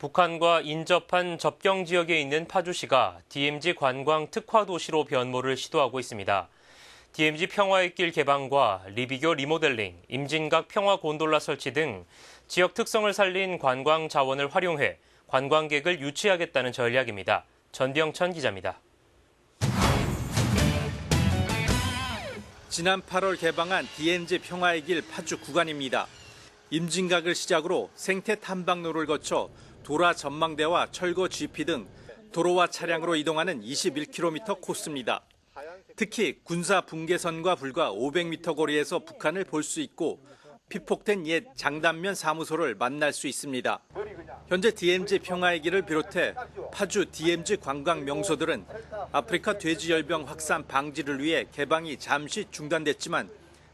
북한과 인접한 접경 지역에 있는 파주시가 DMZ 관광 특화 도시로 변모를 시도하고 있습니다. DMZ 평화의 길 개방과 리비교 리모델링, 임진각 평화 곤돌라 설치 등 지역 특성을 살린 관광 자원을 활용해 관광객을 유치하겠다는 전략입니다. 전병천 기자입니다. 지난 8월 개방한 DMZ 평화의 길 파주 구간입니다. 임진각을 시작으로 생태 탐방로를 거쳐 도라 전망대와 철거 GP 등 도로와 차량으로 이동하는 21km 코스입니다. 특히 군사 분계선과 불과 500m 거리에서 북한을 볼 수 있고 피폭된 옛 장단면 사무소를 만날 수 있습니다. 현재 DMZ 평화의 길을 비롯해 파주 DMZ 관광 명소들은 아프리카 돼지열병 확산 방지를 위해 개방이 잠시 중단됐지만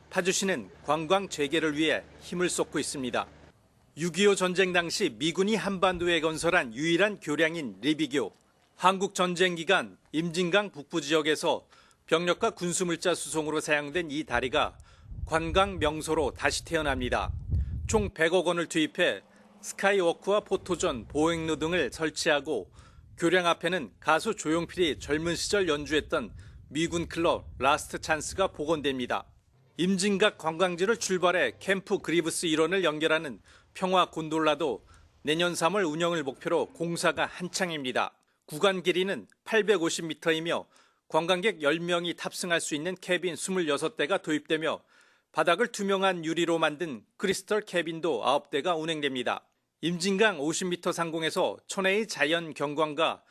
파주시는 관광 재개를 위해 힘을 쏟고 있습니다. 6.25 전쟁 당시 미군이 한반도에 건설한 유일한 교량인 리비교. 한국 전쟁 기간 임진강 북부 지역에서 병력과 군수물자 수송으로 사용된 이 다리가 관광 명소로 다시 태어납니다. 총 100억 원을 투입해 스카이워크와 포토존, 보행로 등을 설치하고 교량 앞에는 가수 조용필이 젊은 시절 연주했던 미군 클럽 라스트 찬스가 복원됩니다. 임진각 관광지를 출발해 캠프 그리브스 일원을 연결하는 평화 곤돌라도 내년 3월 운영을 목표로 공사가 한창입니다. 구간 길이는 850m이며 관광객 10명이 탑승할 수 있는 캐빈 26대가 도입되며 바닥을 투명한 유리로 만든 크리스털 캐빈도 9대가 운행됩니다. 임진강 50m 상공에서 천혜의 자연 경관과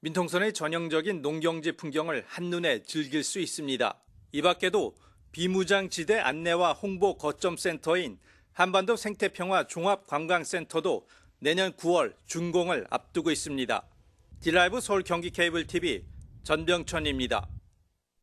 민통선의 전형적인 농경지 풍경을 한눈에 즐길 수 있습니다. 이 밖에도 비무장지대 안내와 홍보 거점 센터인 한반도 생태평화 종합관광센터도 내년 9월 준공을 앞두고 있습니다. 디라이브 서울 경기 케이블 TV 전병천입니다.